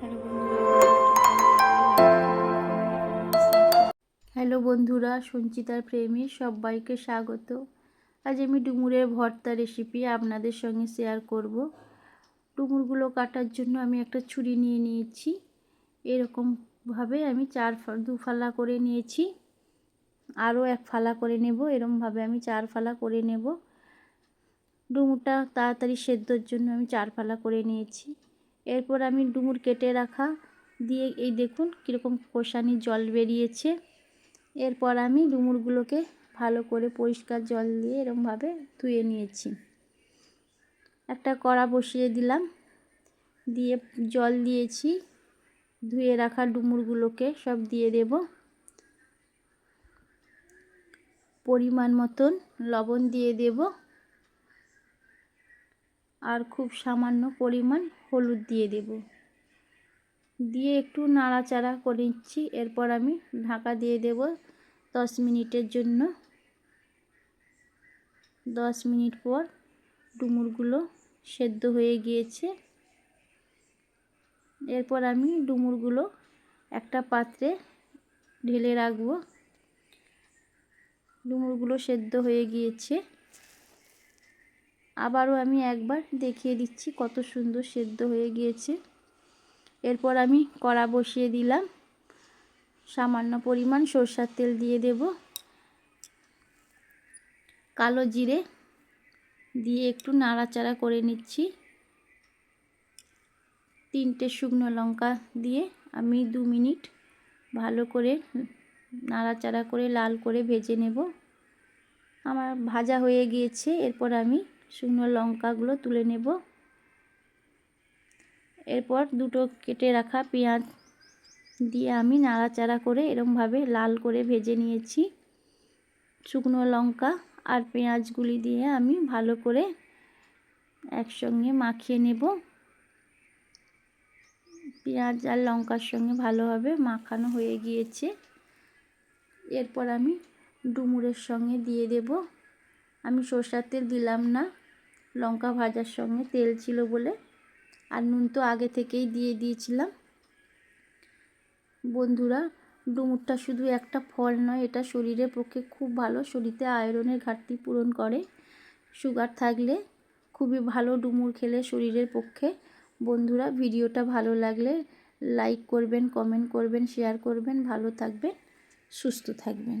Hello hello বন্ধুরা, সঞ্চিতার প্রেমী সবাইকে স্বাগত। আজ আমি ডুমুরের ভর্তা রেসিপি আপনাদের সঙ্গে শেয়ার করব। ডুমুরগুলো কাটার জন্য আমি একটা ছুরি নিয়ে নিয়েছি। এরকমভাবে আমি চার দু ফালা করে নিয়েছি। আরও এক ফালা করে নেব, এরমভাবে আমি চার ফালা করে নেব। ডুমুরটা তাড়াতাড়ি সেদ্ধর জন্য আমি চার ফালা করে নিয়েছি। এরপর আমি ডুমুর কেটে রাখা দিয়ে এই দেখুন কীরকম কষানি জল বেরিয়েছে। এরপর আমি ডুমুরগুলোকে ভালো করে পরিষ্কার জল দিয়ে এরমভাবে ধুয়ে নিয়েছি। একটা কড়া বসিয়ে দিলাম। দিয়ে জল দিয়েছি। ধুয়ে রাখা ডুমুরগুলোকে সব দিয়ে দেব। পরিমাণ মতন লবণ দিয়ে দেব। আর খুব সামান্য পরিমাণ হলুদ দিয়ে দেব। দিয়ে একটু নাড়াচাড়া করে নিচ্ছি। এরপর আমি ঢাকা দিয়ে দেব দশ মিনিটের জন্য। দশ মিনিট পর ডুমুরগুলো সেদ্ধ হয়ে গিয়েছে। এরপর আমি ডুমুরগুলো একটা পাত্রে ঢেলে রাখব। ডুমুরগুলো সেদ্ধ হয়ে গিয়েছে। আবারও আমি একবার দেখিয়ে দিচ্ছি কত সুন্দর সেদ্ধ হয়ে গিয়েছে। এরপর আমি কড়া বসিয়ে দিলাম। সামান্য পরিমাণ সরষার তেল দিয়ে দেব। কালো জিরে দিয়ে একটু নাড়াচাড়া করে নিচ্ছি। তিনটে শুকনো লঙ্কা দিয়ে আমি দু মিনিট ভালো করে নাড়াচাড়া করে লাল করে ভেজে নেব। আমার ভাজা হয়ে গিয়েছে। এরপর আমি শুকনো লঙ্কাগুলো তুলে নেব। এরপর দুটো কেটে রাখা পেঁয়াজ দিয়ে আমি নাড়াচাড়া করে এরমভাবে লাল করে ভেজে নিয়েছি। শুকনো লঙ্কা আর পেঁয়াজগুলি দিয়ে আমি ভালো করে একসঙ্গে মাখিয়ে নেব। পেঁয়াজ আর লঙ্কার সঙ্গে ভালোভাবে মাখানো হয়ে গিয়েছে। এরপর আমি ডুমুরের সঙ্গে দিয়ে দেব। আমি সর্ষার তেল দিলাম না। লঙ্কা ভাজার সঙ্গে তেল ছিল বলে। আর নুন তো আগে থেকেই দিয়ে দিয়েছিলাম। বন্ধুরা, ডুমুরটা শুধু একটা ফল নয়, এটা শরীরের পক্ষে খুব ভালো। শরীরে আয়রনের ঘাটতি পূরণ করে। সুগার থাকলে খুবই ভালো ডুমুর খেলে শরীরের পক্ষে। বন্ধুরা, ভিডিওটা ভালো লাগলে লাইক করবেন, কমেন্ট করবেন, শেয়ার করবেন। ভালো থাকবেন, সুস্থ থাকবেন।